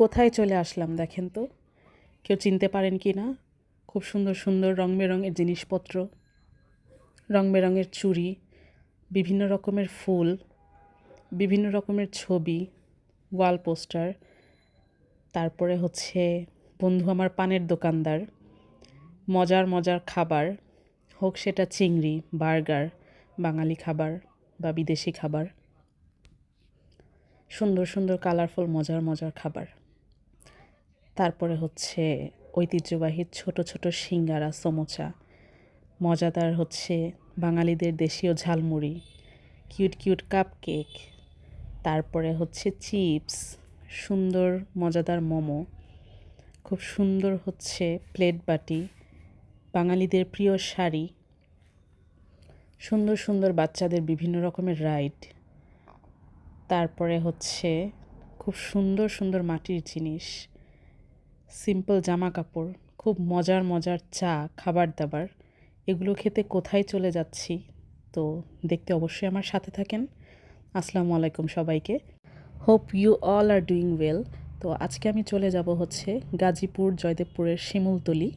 কোথায় চলে আসলাম দেখেন তো? কেউ চিনতে পারেন কি না? খুব সুন্দর সুন্দর রং বেরঙের জিনিসপত্র, রং বেরঙের চুড়ি, বিভিন্ন রকমের ফুল, বিভিন্ন রকমের ছবি, ওয়াল পোস্টার, তারপরে হচ্ছে বন্ধু আমার পানের দোকানদার, মজার মজার খাবার, হোক সেটা চিংড়ি, বার্গার, বাঙালি খাবার বা বিদেশি খাবার, সুন্দর সুন্দর কালারফুল মজার মজার খাবার। তারপরে হচ্ছে ঐতিহ্যবাহী ছোট ছোট সিঙ্গারা, সমোচা। মজাদার হচ্ছে বাঙালিদের দেশীয় ঝালমুড়ি, কিউট কিউট কাপ কেক তারপরে হচ্ছে চিপস, সুন্দর মজাদার মোমো, খুব সুন্দর হচ্ছে প্লেট বাটি, বাঙালিদের প্রিয় শাড়ি, সুন্দর সুন্দর বাচ্চাদের বিভিন্ন রকমের রাইড, তারপরে হচ্ছে খুব সুন্দর সুন্দর মাটির জিনিস সিম্পল জামা কাপড় খুব মজার মজার চা খাবার দাবার এগুলো খেতে কোথায় চলে যাচ্ছি? তো দেখতে অবশ্যই আমার সাথে থাকেন। আসসালামু আলাইকুম সবাইকে। Hope you all are doing well তো আজকে আমি চলে যাব হচ্ছে গাজীপুর জয়দেবপুরের শিমুলতলি।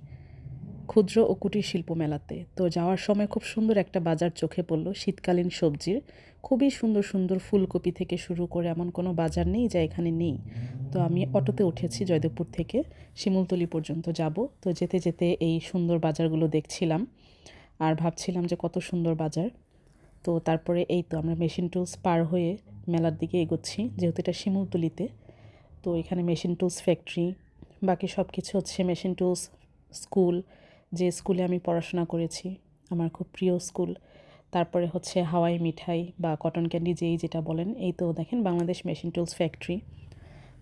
ক্ষুদ্র ও কুটির শিল্প মেলাতে। তো যাওয়ার সময় খুব সুন্দর একটা বাজার চোখে পড়ল। শীতকালীন সবজির। খুবই সুন্দর সুন্দর ফুলকপি থেকে শুরু করে এমন কোনো বাজার নেই যা এখানে নেই। তো আমি অটোতে উঠেছি জয়দেবপুর থেকে। শিমুলতলি পর্যন্ত যাব। তো যেতে যেতে এই সুন্দর বাজারগুলো দেখছিলাম আর ভাবছিলাম যে কত সুন্দর বাজার। তো তারপরে এই তো আমরা মেশিন টুলস পার হয়ে মেলার দিকে এগোচ্ছি, যেহেতু এটা শিমুলতলিতে। তো এখানে মেশিন টুলস ফ্যাক্টরি, বাকি সব কিছু হচ্ছে মেশিন টুলস, স্কুল যে স্কুলে আমি পড়াশোনা করেছি, আমার খুব প্রিয় স্কুল। তারপরে হচ্ছে হাওয়াই মিঠাই বা কটন ক্যান্ডি যেই যেটা বলেন, এই তো দেখেন বাংলাদেশ মেশিন টুলস ফ্যাক্টরি।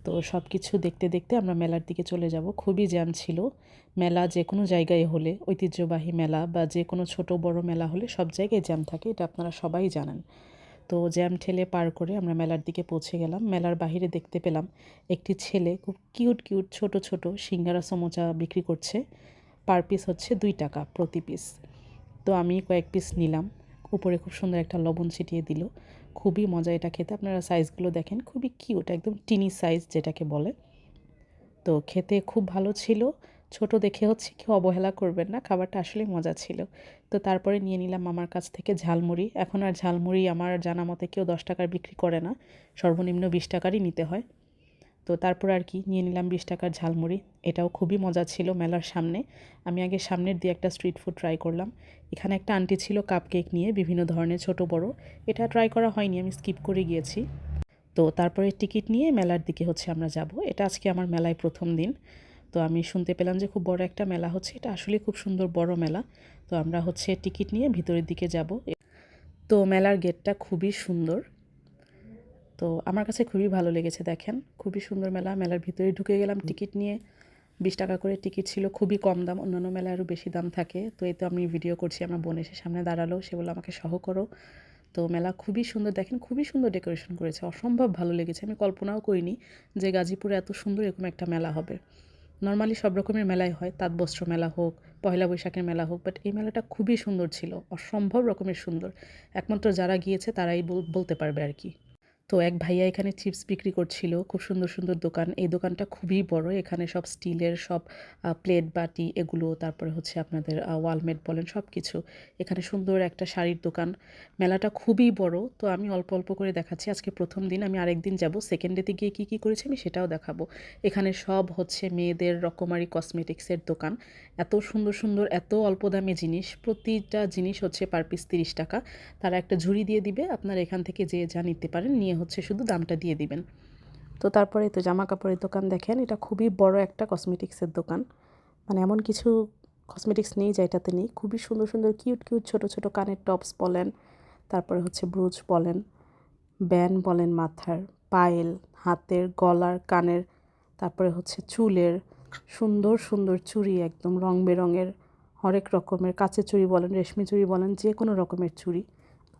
তো সব কিছু দেখতে দেখতে আমরা মেলার দিকে চলে যাব। খুবই জ্যাম ছিল। মেলা যে কোনো জায়গায় হলে, ঐতিহ্যবাহী মেলা বা যে কোনো ছোট বড় মেলা হলে সব জায়গায় জ্যাম থাকে, এটা আপনারা সবাই জানেন। তো জ্যাম ঠেলে পার করে আমরা মেলার দিকে পৌঁছে গেলাম। মেলার বাহিরে দেখতে পেলাম একটি ছেলে খুব কিউট কিউট, ছোট ছোট সিঙ্গারা সমোচা বিক্রি করছে। পার পিস হচ্ছে দুই টাকা প্রতি পিস তো আমি কয়েক পিস নিলাম। উপরে খুব সুন্দর একটা লবণ ছিটিয়ে দিল। খুবই মজা এটা খেতে। আপনারা সাইজগুলো দেখেন। খুবই কিউট একদম টিনি সাইজ যেটাকে বলে। তো খেতে খুব ভালো ছিল। ছোট দেখে হচ্ছে কেউ অবহেলা করবেন না। খাবারটা আসলে মজা ছিল। তো তারপরে নিয়ে নিলাম আমার কাছ থেকে ঝালমুড়ি। এখন আর ঝালমুড়ি আমার জানা মতে কেউ দশ টাকার বিক্রি করে না। সর্বনিম্ন বিশ টাকারই নিতে হয়। তো তারপর আর কি, নিয়ে নিলাম বিশ টাকার ঝালমুড়ি। এটাও খুবই মজা ছিল মেলার সামনে। আমি আগে সামনের দিয়ে একটা স্ট্রিট ফুড ট্রাই করলাম। এখানে একটা আন্টি ছিল কাপ কেক নিয়ে, বিভিন্ন ধরনের, ছোট, বড়। এটা ট্রাই করা হয়নি, আমি স্কিপ করে গিয়েছি। তো তারপরে টিকিট নিয়ে মেলার দিকে হচ্ছে আমরা যাব। এটা আজকে আমার মেলায় প্রথম দিন। তো আমি শুনতে পেলাম যে খুব বড় একটা মেলা হচ্ছে। এটা আসলে খুব সুন্দর বড় মেলা। তো আমরা হচ্ছে টিকিট নিয়ে ভিতরের দিকে যাব। তো মেলার গেটটা খুবই সুন্দর। তো আমার কাছে খুবই ভালো লেগেছে, দেখেন। খুবই সুন্দর মেলা, মেলার ভিতরে ঢুকে গেলাম টিকিট নিয়ে। বিশ টাকা করে টিকিট ছিল, খুবই কম দাম, অন্যান্য মেলায় আরও বেশি দাম থাকে। তো এই তো আমি ভিডিও করছি, আমার বোন এসে সামনে দাঁড়াল, সে বলল, আমাকে সহ করো। তো মেলা খুবই সুন্দর, দেখেন, খুবই সুন্দর ডেকোরেশন করেছে, অসম্ভব ভালো লেগেছে। আমি কল্পনাও করিনি যে গাজীপুরে এত সুন্দর এরকম একটা মেলা হবে। নর্মালি সব রকমের মেলাই হয়, তাঁতবস্ত্র মেলা হোক পয়লা বৈশাখের মেলা হোক বাট এই মেলাটা খুবই সুন্দর ছিল, অসম্ভব রকমের সুন্দর। একমাত্র যারা গিয়েছে তারাই বলতে পারবে আর কি। তো এক ভাইয়া এখানে চিপস বিক্রি করছিল, খুব সুন্দর সুন্দর দোকান। এই দোকানটা খুবই বড়, এখানে সব স্টিলের সব প্লেট, বাটি এগুলো, তারপরে হচ্ছে আপনাদের ওয়ালমেট বলেন সব কিছু এখানে সুন্দর একটা শাড়ির দোকান। মেলাটা খুবই বড়, তো আমি অল্প অল্প করে দেখাচ্ছি। আজকে প্রথম দিন, আমি আরেকদিন যাব। সেকেন্ড ডেতে গিয়ে কী কী করেছি আমি সেটাও দেখাবো। এখানে সব হচ্ছে মেয়েদের রকমারি কসমেটিক্সের দোকান। এত সুন্দর সুন্দর, এত অল্প দামে জিনিস, প্রতিটা জিনিস হচ্ছে পার পিস তিরিশ টাকা। তারা একটা ঝুড়ি দিয়ে দিবে, আপনারা এখান থেকে যে যা নিতে পারেন, নিয়ে হচ্ছে শুধু দামটা দিয়ে দিবেন। তো তারপরে তো জামা কাপড়ের দোকান দেখেন, এটা খুবই বড় একটা কসমেটিক্সের দোকান। মানে এমন কিছু কসমেটিক্স নেই যা এটাতে নেই। খুবই সুন্দর সুন্দর কিউট কিউট ছোট ছোট কানের টপস বলেন, তারপরে হচ্ছে ব্রুজ বলেন ব্যান বলেন মাথার, পায়েল, হাতের, গলার, কানের, তারপরে হচ্ছে চুলের, সুন্দর সুন্দর চুড়ি একদম রং বেরঙের, হরেক রকমের, কাঁচের চুড়ি বলেন, রেশমি চুড়ি বলেন, যে কোনো রকমের চুড়ি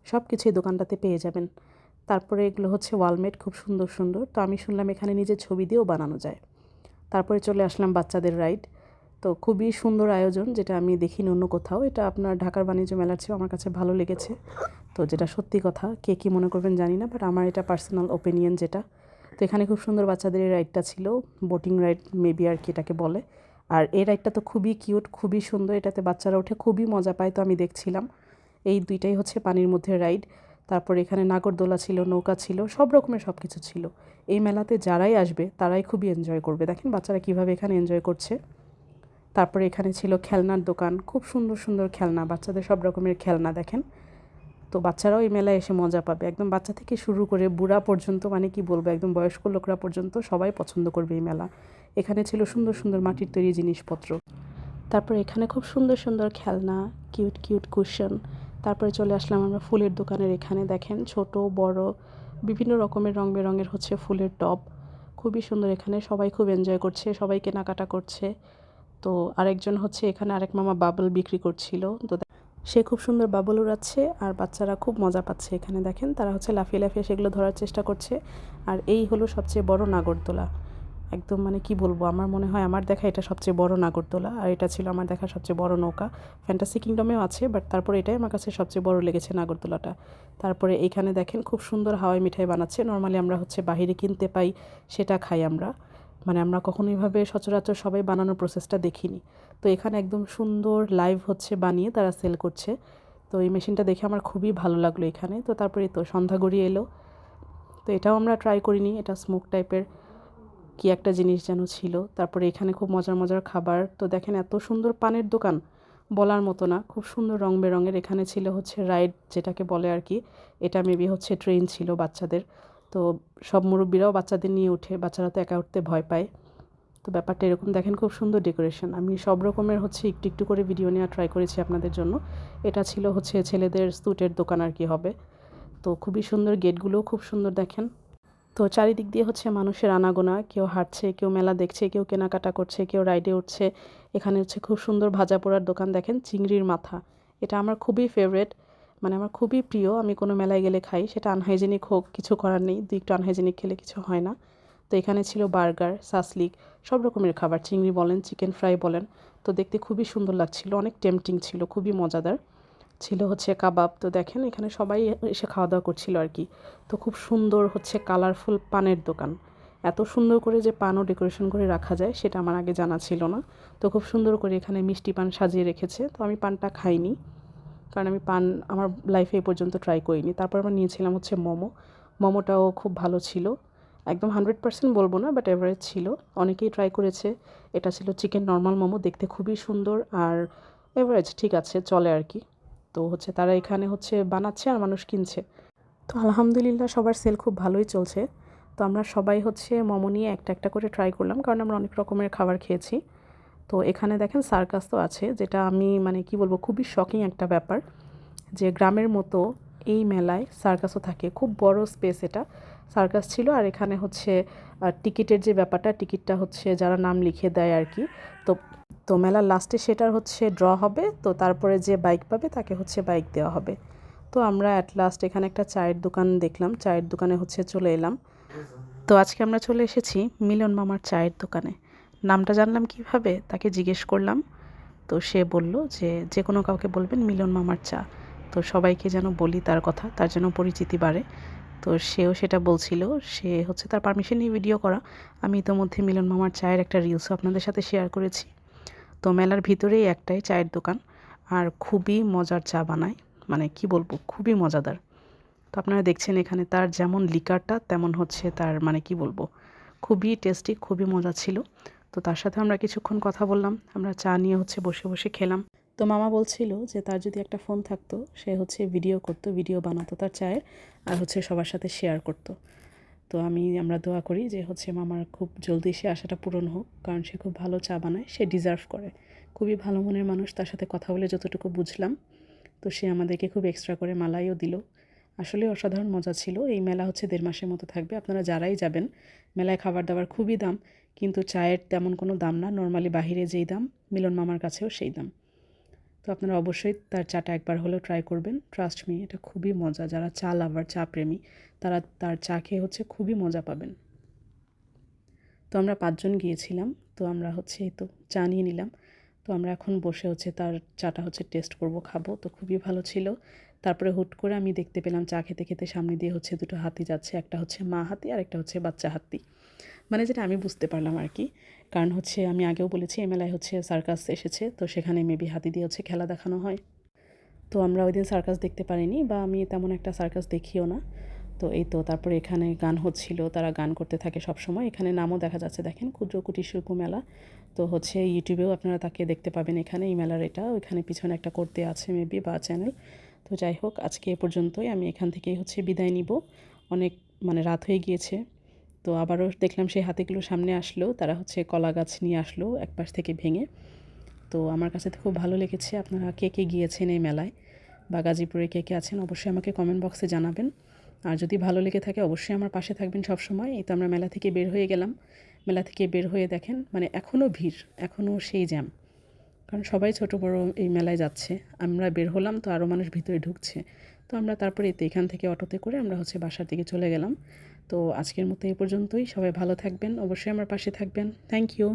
সব কিছুই দোকানটাতে পেয়ে যাবেন। তারপরে এগুলো হচ্ছে ওয়ালমেট, খুব সুন্দর সুন্দর। তো আমি শুনলাম এখানে নিজের ছবি দিয়েও বানানো যায়। তারপরে চলে আসলাম বাচ্চাদের রাইড তো খুবই সুন্দর আয়োজন, যেটা আমি দেখিনি অন্য কোথাও। এটা আপনার ঢাকার বাণিজ্য মেলার চেয়েও আমার কাছে ভালো লেগেছে। তো যেটা সত্যি কথা, কে কী মনে করবেন জানি না বাট আমার এটা পার্সোনাল ওপিনিয়ন যেটা। তো এখানে খুব সুন্দর বাচ্চাদের এই রাইডটা ছিল বোটিং রাইড মেবি আর কি এটাকে বলে। আর এই রাইডটা তো খুবই কিউট খুবই সুন্দর। এটাতে বাচ্চারা উঠে খুবই মজা পায়, তো আমি দেখছিলাম। এই দুইটাই হচ্ছে পানির মধ্যে রাইড তারপর এখানে নাগরদোলা ছিল, নৌকা ছিল, সব রকমের সব কিছু ছিল। এই মেলাতে যারাই আসবে, তারাই খুবই এনজয় করবে। দেখেন বাচ্চারা কীভাবে এখানে এনজয় করছে। তারপরে এখানে ছিল খেলনার দোকান, খুব সুন্দর সুন্দর খেলনা, বাচ্চাদের সব রকমের খেলনা, দেখেন। তো বাচ্চারাও এই মেলায় এসে মজা পাবে। একদম বাচ্চা থেকে শুরু করে বুড়া পর্যন্ত মানে কি বলব, একদম বয়স্ক লোকরা পর্যন্ত সবাই পছন্দ করবে এই মেলা। এখানে ছিল সুন্দর সুন্দর মাটির তৈরি জিনিসপত্র। তারপর এখানে খুব সুন্দর সুন্দর খেলনা কিউট কিউট কুশন তারপরে চলে আসলাম আমরা ফুলের দোকানের এখানে। দেখেন ছোট, বড়, বিভিন্ন রকমের রং বেরঙের হচ্ছে ফুলের টব। খুবই সুন্দর এখানে, সবাই খুব এনজয় করছে, সবাই কেনাকাটা করছে। তো আরেকজন হচ্ছে এখানে, আরেক মামা বাবল বিক্রি করছিল। তো সে খুব সুন্দর বাবল উড়াচ্ছে আর বাচ্চারা খুব মজা পাচ্ছে এখানে। দেখেন তারা হচ্ছে লাফিয়ে লাফিয়ে সেগুলো ধরার চেষ্টা করছে। আর এই হলো সবচেয়ে বড় নাগরদোলা। একদম মানে কি বলব, আমার মনে হয় আমার দেখা এটা সবচেয়ে বড় নাগরদোলা, আর এটা ছিল আমার দেখা সবচেয়ে বড় নৌকা। ফ্যান্টাসি কিংডমেও আছে বাট তারপরে এটাই আমার কাছে সবচেয়ে বড় লেগেছে নাগরদোলাটা। তারপরে এইখানে দেখেন খুব সুন্দর হাওয়াই মিঠাই বানাচ্ছে নর্মালি আমরা হচ্ছে বাহিরে কিনতে পাই, সেটা খাই আমরা। মানে আমরা কখনো এইভাবে সচরাচর সবাই বানানোর প্রসেসটা দেখিনি। তো এখানে একদম সুন্দর লাইভ হচ্ছে বানিয়ে তারা সেল করছে। তো এই মেশিনটা দেখে আমার খুবই ভালো লাগল এখানে। তো তারপরে তো সন্ধ্যা গড়িয়ে এলো। তো এটাও আমরা ট্রাই করিনি, এটা স্মোক টাইপের কি একটা জিনিস যেন ছিল। তারপরে এখানে খুব মজার মজার খাবার। তো দেখেন এত সুন্দর পানের দোকান, বলার মতো না। খুব সুন্দর রং বেরঙের। এখানে ছিল হচ্ছে রাইড, যেটাকে বলে আর কি। এটা মেবি হচ্ছে ট্রেন ছিল বাচ্চাদের। তো সব মুরব্বীরাও বাচ্চাদের নিয়ে উঠে বাচ্চারা তো একা উঠতে ভয় পায়। তো ব্যাপারটা এরকম। দেখেন খুব সুন্দর ডেকোরেশন আমি সব রকমের হচ্ছে একটু একটু করে ভিডিও নেওয়া ট্রাই করেছি আপনাদের জন্য। এটা ছিল হচ্ছে ছেলেদের স্যুটের দোকান আর কি হবে। তো খুবই সুন্দর গেটগুলোও খুব সুন্দর দেখেন। তো চারিদিক দিয়ে হচ্ছে মানুষের আনাগোনা, কেউ হাঁটছে, কেউ মেলা দেখছে, কেউ কেনাকাটা করছে, কেউ রাইডে উঠছে। এখানে হচ্ছে খুব সুন্দর ভাজা পোড়ার দোকান দেখেন, চিংড়ির মাথা। এটা আমার খুবই ফেভারেট মানে আমার খুবই প্রিয়। আমি কোনো মেলায় গেলে খাই, সেটা আনহাইজেনিক হোক, কিছু করার নেই। দুই একটু আনহাইজেনিক খেলে কিছু হয় না। তো এখানে ছিল বার্গার, সাসলিক, সব রকমের খাবার। চিংড়ি বলেন, চিকেন ফ্রাই বলেন, তো দেখতে খুবই সুন্দর লাগছিল, অনেক টেম্পটিং ছিল, খুবই মজাদার। ছিল হচ্ছে কাবাব। তো দেখেন এখানে সবাই এসে খাওয়া দাওয়া করছিল আর কি। তো খুব সুন্দর হচ্ছে কালারফুল পানের দোকান। এত সুন্দর করে যে পানও ডেকোরেশন করে রাখা যায়, সেটা আমার আগে জানা ছিল না। তো খুব সুন্দর করে এখানে মিষ্টি পান সাজিয়ে রেখেছে। তো আমি পানটা খাইনি। কারণ আমি পান আমার লাইফে এ পর্যন্ত ট্রাই করিনি। তারপর আমরা নিয়েছিলাম হচ্ছে মোমো। মোমোটাও খুব ভালো ছিল। একদম হান্ড্রেড পার্সেন্ট বলব না বাট এভারেজ ছিল। অনেকেই ট্রাই করেছে। এটা ছিল চিকেন নর্মাল মোমো। দেখতে খুবই সুন্দর আর এভারেজ ঠিক আছে, চলে আর কি। তো হচ্ছে তারা এখানে হচ্ছে বানাচ্ছে আর মানুষ কিনছে। তো আলহামদুলিল্লাহ সবার সেল খুব ভালোই চলছে। তো আমরা সবাই হচ্ছে মোমো নিয়ে একটা একটা করে ট্রাই করলাম, কারণ আমরা অনেক রকমের খাবার খেয়েছি। তো এখানে দেখেন সার্কাস তো আছে, যেটা আমি মানে কি বলব, খুবই শকিং একটা ব্যাপার যে গ্রামের মতো এই মেলায় সার্কাসও থাকে। খুব বড় স্পেস এটা। সার্কাস ছিল আর এখানে হচ্ছে টিকিটের যে ব্যাপারটা, টিকিটটা হচ্ছে যারা নাম লিখে দেয় আর কি। তো তো মেলার লাস্টে সেটার হচ্ছে ড্র হবে, তো তারপরে যে বাইক পাবে তাকে হচ্ছে বাইক দেওয়া হবে। তো আমরা অ্যাট লাস্ট এখানে একটা চায়ের দোকান দেখলাম, চায়ের দোকানে হচ্ছে চলে এলাম। তো আজকে আমরা চলে এসেছি মিলন মামার চায়ের দোকানে। নামটা জানলাম কীভাবে? তাকে জিজ্ঞেস করলাম। তো সে বলল যে যে কোনো কাউকে বলবেন মিলন মামার চা। তো সবাইকে যেন বলি তার কথা, তার যেন পরিচিতি বাড়ে। তো সেও সেটা বলছিল, সে হচ্ছে তার পারমিশন নিয়ে ভিডিও করা। আমি ইতোমধ্যে মিলন মামার চায়ের একটা রিলসও আপনাদের সাথে শেয়ার করেছি। তো মেলার ভিতরেই একটাই চায়ের দোকান। আর খুবই মজার চা বানায়। মানে কি বলব, খুবই মজাদার। তো আপনারা দেখছেন এখানে তার যেমন লিকারটা, তেমন হচ্ছে তার মানে কি বলব, খুবই টেস্টি, খুবই মজা ছিল। তো তার সাথে আমরা কিছুক্ষণ কথা বললাম, আমরা চা নিয়ে হচ্ছে বসে বসে খেলাম। তো মামা বলছিল যে তার যদি একটা ফোন থাকতো, সে হচ্ছে ভিডিও করতো ভিডিও বানাতো তার চায়ের, আর হচ্ছে সবার সাথে শেয়ার করতো। তো আমি, আমরা দোয়া করি যে হচ্ছে মামার খুব জলদি সে আশাটা পূরণ হোক, কারণ সে খুব ভালো চা বানায়, সে ডিজার্ভ করে। খুবই ভালো মনের মানুষ, তার সাথে কথা বলে যতটুকু বুঝলাম। তো সে আমাদেরকে খুব এক্সট্রা করে মালাইও দিল। আসলে অসাধারণ মজা ছিল। এই মেলা হচ্ছে দেড় মাসের মতো থাকবে, আপনারা যারাই যাবেন, মেলায় খাবার দাবার খুবই দাম, কিন্তু চায়ের তেমন কোনো দাম না। নর্মালি বাহিরে যেই দাম, মিলন মামার কাছেও সেই দাম। তো আপনারা অবশ্যই তার চাটা একবার হলেও ট্রাই করবেন। ট্রাস্ট মি এটা খুবই মজা। যারা চা লাভার চা প্রেমী, তারা তার চা খেয়ে হচ্ছে খুবই মজা পাবেন। তো আমরা পাঁচজন গিয়েছিলাম। তো আমরা হচ্ছে এই তো চা নিয়ে নিলাম। তো আমরা এখন বসে হচ্ছে তার চাটা হচ্ছে টেস্ট করব, খাব। তো খুবই ভালো ছিল। তারপরে হুট করে আমি দেখতে পেলাম চা খেতে খেতে সামনে দিয়ে হচ্ছে দুটো হাতি যাচ্ছে। একটা হচ্ছে মা হাতি আর একটা হচ্ছে বাচ্চা হাতি। মানে যেটা আমি বুঝতে পারলাম আর কি। কারণ হচ্ছে আমি আগেও বলেছি এই মেলায় হচ্ছে সার্কাস এসেছে, তো সেখানে মেবি হাতি দিয়ে হচ্ছে খেলা দেখানো হয়। তো আমরা ওই দিন সার্কাস দেখতে পারিনি বা আমি তেমন একটা সার্কাস দেখিও না। তো এই তো তারপরে এখানে গান হচ্ছিল, তারা গান করতে থাকে সব সময় এখানে নামও দেখা যাচ্ছে, দেখেন ক্ষুদ্র কুটির শিল্প মেলা। তো হচ্ছে ইউটিউবেও আপনারা তাকে দেখতে পাবেন এখানে, এই মেলার এটা। ওইখানে পিছনে একটা করতে আছে মেবি বা চ্যানেল তো যাই হোক, আজকে এ পর্যন্তই। আমি এখান থেকেই হচ্ছে বিদায় নিব। অনেক মানে রাত হয়ে গিয়েছে। তো আবারও দেখলাম সেই হাতিগুলো সামনে আসলো, তারা হচ্ছে কলা গাছ নিয়ে আসলো এক পাশ থেকে ভেঙে। তো আমার কাছে তো খুব ভালো লেগেছে, আপনারা কে কে গিয়েছেন এই মেলায় বা গাজীপুরে কে কে আছেন অবশ্যই আমাকে কমেন্ট বক্সে জানাবেন। আর যদি ভালো লেগে থাকে অবশ্যই আমার পাশে থাকবেন সব সময় এই তো আমরা মেলা থেকে বের হয়ে গেলাম। মেলা থেকে বের হয়ে দেখেন মানে এখনও ভিড় এখনও সেই জ্যাম। কারণ সবাই ছোট বড় এই মেলায় যাচ্ছে, আমরা বের হলাম তো আরও মানুষ ভিতরে ঢুকছে। তো আমরা তারপরে এতে এখান থেকে অটোতে করে আমরা হচ্ছে বাসার দিকে চলে গেলাম। তো আজকের মতো এই পর্যন্তই। সবাই ভালো থাকবেন। অবশ্যই আমার পাশে থাকবেন। Thank you